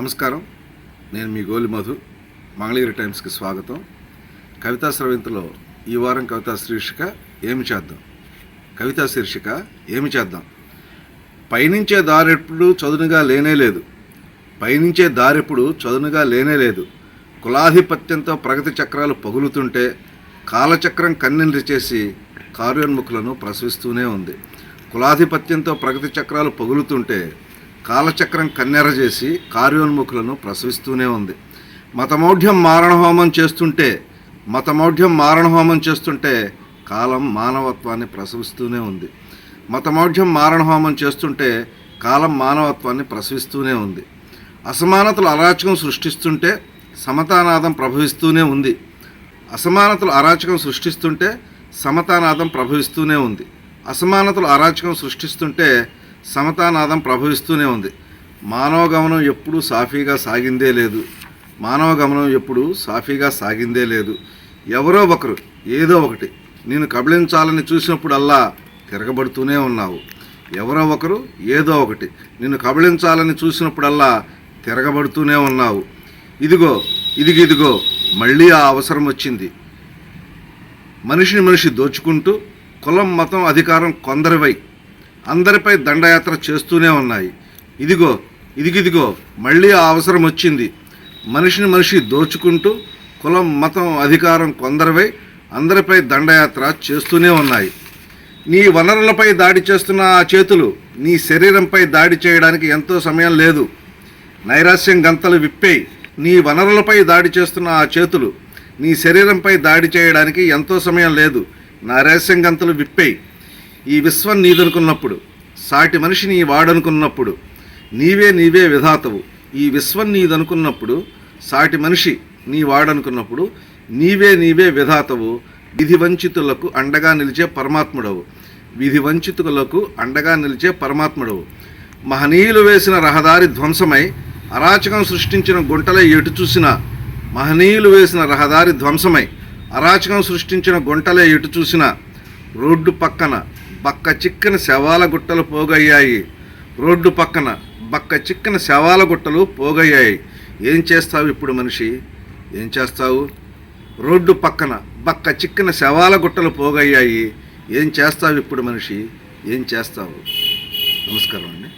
నమస్కారం. నేను మీ గోలి మధు మంగళగిరి టైమ్స్కి స్వాగతం. కవితా స్రవింతలో ఈ వారం కవితా శీర్షిక ఏమి చేద్దాం? కవితా శీర్షిక ఏమి చేద్దాం? పయనించే దారెప్పుడు చదునుగా లేనే లేదు. పయనించే దారెప్పుడు చదునుగా లేనే లేదు. కులాధిపత్యంతో ప్రగతి చక్రాలు పగులుతుంటే కాలచక్రం కన్నెండ్రి చేసి కార్యోన్ముఖులను ప్రసవిస్తూనే ఉంది. కులాధిపత్యంతో ప్రగతి చక్రాలు పగులుతుంటే కాలచక్రం కన్నెర చేసి కార్యోన్ముఖులను ప్రసవిస్తూనే ఉంది. మతమౌఢ్యం మారణహోమం చేస్తుంటే మతమౌఢ్యం మారణహోమం చేస్తుంటే కాలం మానవత్వాన్ని ప్రసవిస్తూనే ఉంది. మతమౌఢ్యం మారణహోమం చేస్తుంటే కాలం మానవత్వాన్ని ప్రసవిస్తూనే ఉంది. అసమానతలు అరాచకం సృష్టిస్తుంటే సమతానాదం ప్రభవిస్తూనే ఉంది. అసమానతలు అరాచకం సృష్టిస్తుంటే సమతానాదం ప్రభవిస్తూనే ఉంది. అసమానతలు అరాచకం సృష్టిస్తుంటే సమతానాదం ప్రభవిస్తూనే ఉంది. మానవ గమనం ఎప్పుడూ సాఫీగా సాగిందే లేదు. మానవ గమనం ఎప్పుడు సాఫీగా సాగిందే లేదు. ఎవరో ఒకరు ఏదో ఒకటి నేను కబళించాలని చూసినప్పుడల్లా తిరగబడుతూనే ఉన్నావు. ఎవరో ఒకరు ఏదో ఒకటి నిన్ను కబళించాలని చూసినప్పుడల్లా తిరగబడుతూనే ఉన్నావు. ఇదిగో ఇదిగో ఇదిగో మళ్ళీ ఆ అవసరం వచ్చింది. మనిషిని మనిషి దోచుకుంటూ కులం మతం అధికారం కొందరివై అందరిపై దండయాత్ర చేస్తూనే ఉన్నాయి. ఇదిగో ఇదిగిదిగో మళ్ళీ ఆ అవసరం వచ్చింది. మనిషిని మనిషి దోచుకుంటూ కులం మతం అధికారం కొందరివై అందరిపై దండయాత్ర చేస్తూనే ఉన్నాయి. నీ వనరులపై దాడి చేస్తున్న ఆ చేతులు నీ శరీరంపై దాడి చేయడానికి ఎంతో సమయం లేదు. నైరాస్యం గంతలు విప్పేయి. నీ వనరులపై దాడి చేస్తున్న ఆ చేతులు నీ శరీరంపై దాడి చేయడానికి ఎంతో సమయం లేదు. నైరాస్యం గంతలు విప్పేయి. ఈ విశ్వం నీదనుకున్నప్పుడు సాటి మనిషి నీ వాడనుకున్నప్పుడు నీవే నీవే విధాతవు. ఈ విశ్వం నీదనుకున్నప్పుడు సాటి మనిషి నీ వాడనుకున్నప్పుడు నీవే నీవే విధాతవు. విధి వంచితులకు అండగా నిలిచే పరమాత్ముడవు. విధి వంచితులకు అండగా నిలిచే పరమాత్ముడవు. మహనీయులు వేసిన రహదారి ధ్వంసమై అరాచకం సృష్టించిన గుంటలే ఎటు చూసినా మహనీయులు వేసిన రహదారి ధ్వంసమై అరాచకం సృష్టించిన గుంటలే ఎటు చూసినా రోడ్డు పక్కన బక్క చిక్కన శవాల గుట్టలు పోగయ్యాయి. రోడ్డు పక్కన బక్క చిక్కన శవాల గుట్టలు పోగయ్యాయి. ఏం చేస్తావు ఇప్పుడు మనిషి? ఏం చేస్తావు? రోడ్డు పక్కన బక్క చిక్కన శవాల గుట్టలు పోగయ్యాయి. ఏం చేస్తావు ఇప్పుడు మనిషి? ఏం చేస్తావు? నమస్కారం అండి.